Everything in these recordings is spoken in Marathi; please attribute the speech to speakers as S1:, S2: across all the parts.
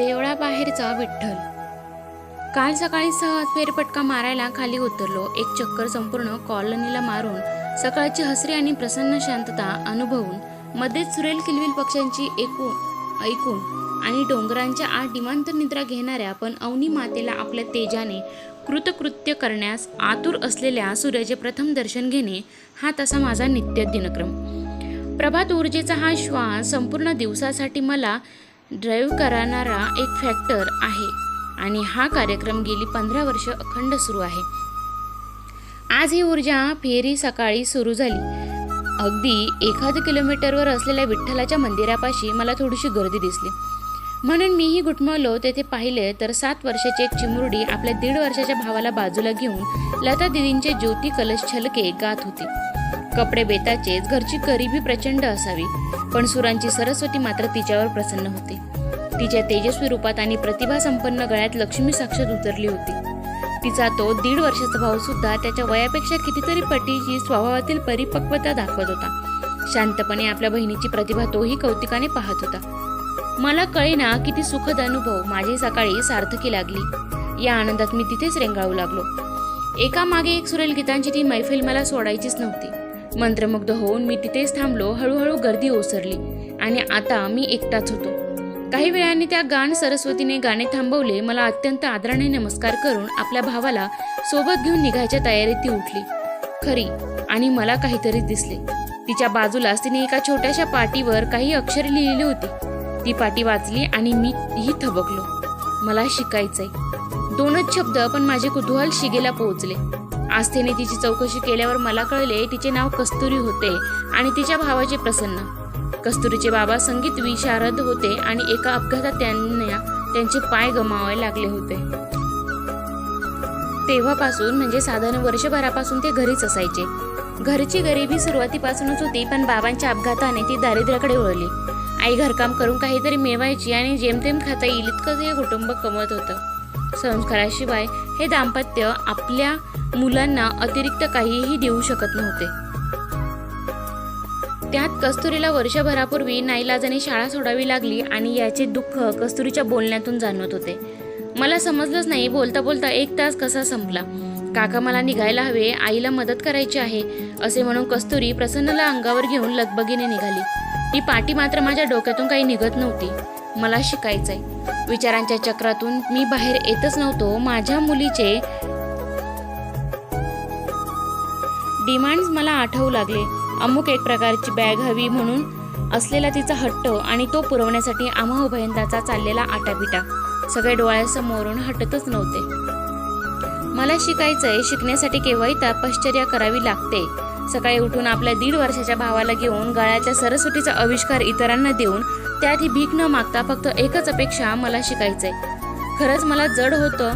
S1: देवळाबाहेरचा विठ्ठल. काल सकाळी सहज फेरपटका मारायला खाली उतरलो. एक चक्कर संपूर्ण कॉलनीला मारून सकाळची हसरी आणि प्रसन्न शांतता अनुभवून मध्येच सुरेल किलविल पक्ष्यांची एकूण ऐकून आणि डोंगरांच्या आत डिमांत निद्रा घेणाऱ्या पण अवनी मातेला आपल्या तेजाने कृतकृत्य करण्यास आतुर असलेल्या सूर्याचे प्रथम दर्शन घेणे हा तसा माझा नित्य दिनक्रम. प्रभात ऊर्जेचा हा श्वास संपूर्ण दिवसासाठी मला ड्राईव्ह करणारा एक फॅक्टर आहे आणि हा कार्यक्रम गेली पंधरा वर्ष अखंड सुरू आहे. आज ही ऊर्जा फेरी सकाळी सुरू झाली. अगदी एखाद किलोमीटरवर असलेल्या विठ्ठलाच्या मंदिरापाशी मला थोडीशी गर्दी दिसली. म्हणून मीही घुटमळलो. तेथे पाहिले तर सात वर्षाची एक चिमुरडी आपल्या दीड वर्षाच्या भावाला बाजूला घेऊन लता दिदींचे ज्योती कलश छलके गात होती. कपडे बेताचेच घरची गरिबी प्रचंड असावी. पण सुरांची सरस्वती मात्र तिच्यावर प्रसन्न होते. तिच्या तेजस्वी रूपात आणि प्रतिभा संपन्न गळ्यात लक्ष्मी साक्षात उतरली होती. तिचा तो दीड वर्षाचा भाऊ सुद्धा त्याच्या वयापेक्षा कितीतरी पटीची स्वभावातील परिपक्वता दाखवत होता. शांतपणे आपल्या बहिणीची प्रतिभा तोही कौतिकाने पाहत होता. मला कळेना किती सुखद अनुभव माझी सकाळी सार्थकी लागली. या आनंदात मी तिथेच रेंगाळू लागलो. एका मागे एक सुरेल गीतांची ती मैफिल मला सोडायचीच नव्हती. मंत्रमुग्ध होऊन मी तिथेच थांबलो हळूहळू गर्दी ओसरली आणि आता मी एकटाच होतो. काही वेळाने त्या गान सरस्वतीने गाणे थांबवले मला अत्यंत आदराने नमस्कार करून आपल्या भावाला सोबत घेऊन निघायच्या तयारीत ती उठली. खरी आणि मला काहीतरी दिसले. तिच्या बाजूलाच तिने एका छोट्याशा पाटीवर काही अक्षरे लिहिली होती. ती पाटी वाचली आणि मी ही थबकलो. मला शिकायचंय. दोनच शब्द पण माझे कुतूहल शिगेला पोहोचले. आस्थेने तिची चौकशी केल्यावर मला कळले तिचे नाव कस्तुरी होते आणि तिच्या भावाचे प्रसन्न. कस्तुरीचे बाबा संगीत विशारद होते आणि एका अपघातात त्यांना त्यांचे पाय गमावावे लागले होते. तेव्हापासून म्हणजे साधारण वर्षभरापासून ते घरीच असायचे. घरची गरिबी सुरुवातीपासूनच होती पण बाबांच्या अपघाताने ती दारिद्र्याकडे वळली. आई घरकाम करून काहीतरी मिळवायची आणि जेमतेम खाता येईल इतकंच हे कुटुंब कमवत होतं. संस्काराशिवाय हे दाम्पत्य आपल्या मुलांना अतिरिक्त काहीही देऊ शकत नव्हते. त्यात कस्तुरीला वर्षभरापूर्वी नाईलाजाने शाळा सोडावी लागली आणि याचे दुःख कस्तुरीच्या बोलण्यातून जाणवत होते. मला समजलंच नाही बोलता बोलता एक तास कसा संपला. काका मला निघायला हवे आईला मदत करायची आहे असे म्हणून कस्तुरी प्रसन्नला अंगावर घेऊन लगबगीने निघाली. ती पाठी मात्र माझ्या डोक्यातून काही निघत नव्हती. मला शिकायचंय. विचारांच्या चक्रातून मी बाहेर येतच नव्हतो. माझ्या मुलीचे डिमांड्स मला आठवू लागले. अमुक एक प्रकारची बॅग हवी म्हणून असलेला तिचा हट्ट आणि तो पुरवण्यासाठी आम्हा उभयंदाचा चाललेला आटापिटा. सगळे डोळ्यासमोरून हटतच नव्हते. मला शिकायचंय. शिकण्यासाठी केव्हाही तपश्चर्या करावी लागते. सकाळी उठून आपल्या दीड वर्षाच्या भावाला घेऊन गळ्याच्या सरस्वतीचा आविष्कार इतरांना देऊन त्यात ही भीक न मागता फक्त एकच अपेक्षा मला शिकायचंय. खरंच मला जड होतं.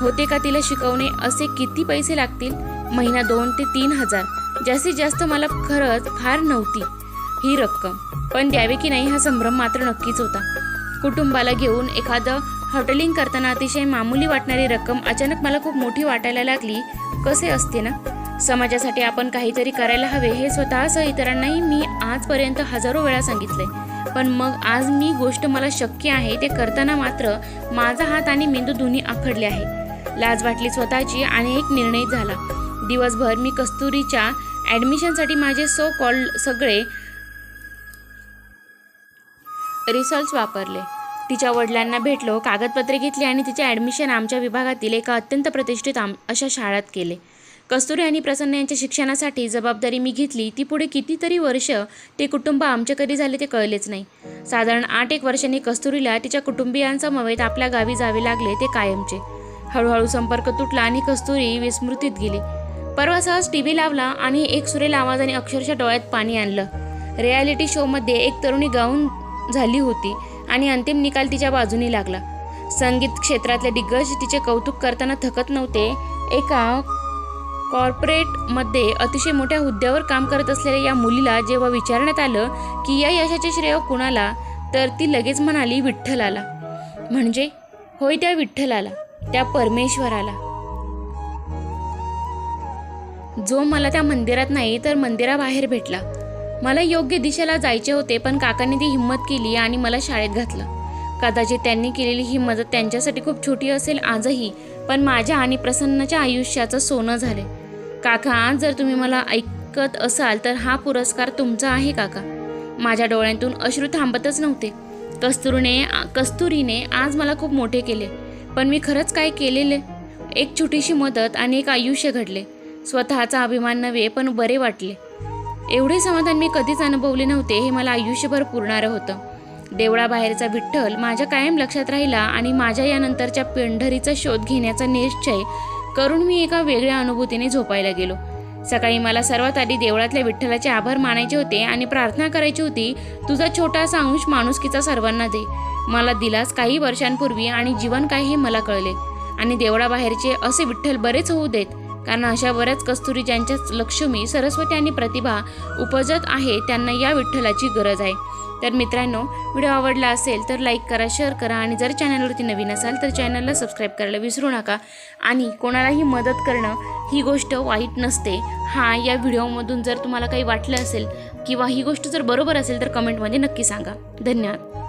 S1: होते का तिला शिकवणे? असे किती पैसे लागतील? महिना दोन ते तीन हजार. जास्तीत जास्त मला खरंच फार नव्हती ही रक्कम. पण द्यावी की नाही हा संभ्रम मात्र नक्कीच होता. कुटुंबाला घेऊन एखादं हॉटेलिंग करताना अतिशय मामूली वाटणारी रक्कम अचानक मला खूप मोठी वाटायला लागली. कसे असते ना? समाजासाठी आपण काहीतरी करायला हवे हे स्वतःसह इतरांनाही मी आजपर्यंत हजारो वेळा सांगितले पण मग आज मी गोष्ट मला शक्य आहे ते करताना मात्र माझा हात आणि मेंदू दोन्ही आखडले आहे. लाज वाटली स्वतःची आणि एक निर्णय झाला. दिवसभर मी कस्तुरीच्या ॲडमिशनसाठी माझे सो कॉल सगळे रिसॉल्ट्स वापरले. तिच्या वडिलांना भेटलो कागदपत्रे घेतली आणि तिचे ॲडमिशन आमच्या विभागातील एका अत्यंत प्रतिष्ठित आम अशा शाळेत केले. कस्तुरी आणि प्रसन्न यांच्या शिक्षणासाठी जबाबदारी मी घेतली. ती पुढे कितीतरी वर्ष ते कुटुंब आमच्या कधी झाले ते कळलेच नाही. साधारण आठ एक वर्षांनी कस्तुरीला तिच्या कुटुंबियांसमवेत आपल्या गावी जावे लागले ते कायमचे. हळूहळू संपर्क तुटला आणि कस्तुरी विस्मृतीत गेली. परवा सहज टी व्ही लावला आणि एक सुरेल आवाजाने अक्षरशः डोळ्यात पाणी आणलं. रियालिटी शोमध्ये एक तरुणी गाऊन झाली होती आणि अंतिम निकाल तिच्या बाजूने लागला. संगीत क्षेत्रातले दिग्गज तिचे कौतुक करताना थकत नव्हते. एका कॉर्पोरेटमध्ये अतिशय मोठ्या हुद्द्यावर काम करत असलेल्या या मुलीला जेव्हा विचारण्यात आलं की या यशाचे श्रेय कुणाला तर ती लगेच म्हणाली विठ्ठलाला. म्हणजे? होय त्या विठ्ठलाला त्या परमेश्वराला. जो मला त्या मंदिरात नाही तर मंदिराबाहेर भेटला. मला योग्य दिशेला जायचे होते पण काकांनी ती हिंमत केली आणि मला शाळेत घातलं. कदाचित त्यांनी केलेली ही मदत त्यांच्यासाठी खूप छोटी असेल आजही पण माझ्या आणि प्रसन्नाच्या आयुष्याचं सोनं झाले काका आज जर तुम्ही मला ऐकत असाल तर हा पुरस्कार तुमचा आहे काका. माझ्या डोळ्यांतून अश्रू थांबतच नव्हते. कस्तुरीने कस्तुरीने आज मला खूप मोठे केले पण मी खरंच काय केलेले? एक छोटीशी मदत आणि एक आयुष्य घडले. स्वतःचा अभिमान नव्हे पण बरे वाटले. एवढे समाधान मी कधीच अनुभवले नव्हते हे मला आयुष्यभर पुरणारं होतं. देवळाबाहेरचा विठ्ठल माझ्या कायम लक्षात राहिला आणि माझ्या यानंतरच्या पेंढरीचा शोध घेण्याचा निश्चय करून मी एका वेगळ्या अनुभूतीने झोपायला गेलो. सकाळी मला सर्वात आधी देवळातल्या विठ्ठलाचे आभार मानायचे होते आणि प्रार्थना करायची होती तुझा छोटासा अंश माणुसकीचा सर्वांना दे. मला दिलास काही वर्षांपूर्वी आणि जीवन काय हे मला कळले. आणि देवळाबाहेरचे असे विठ्ठल बरेच होऊ देत. कारण अशा बऱ्याच कस्तुरी ज्यांच्या लक्ष्मी सरस्वती आणि प्रतिभा उपजत आहे त्यांना या विठ्ठलाची गरज आहे. तर मित्रांनो व्हिडिओ आवडला असेल तर लाईक करा शेअर करा आणि जर चॅनलवरती नवीन असाल तर चॅनलला सबस्क्राईब करायला विसरू नका. आणि कोणालाही मदत करणं ही गोष्ट वाईट नसते. हा या व्हिडिओमधून जर तुम्हाला काही वाटलं असेल किंवा ही गोष्ट जर बरोबर असेल तर कमेंटमध्ये नक्की सांगा. धन्यवाद.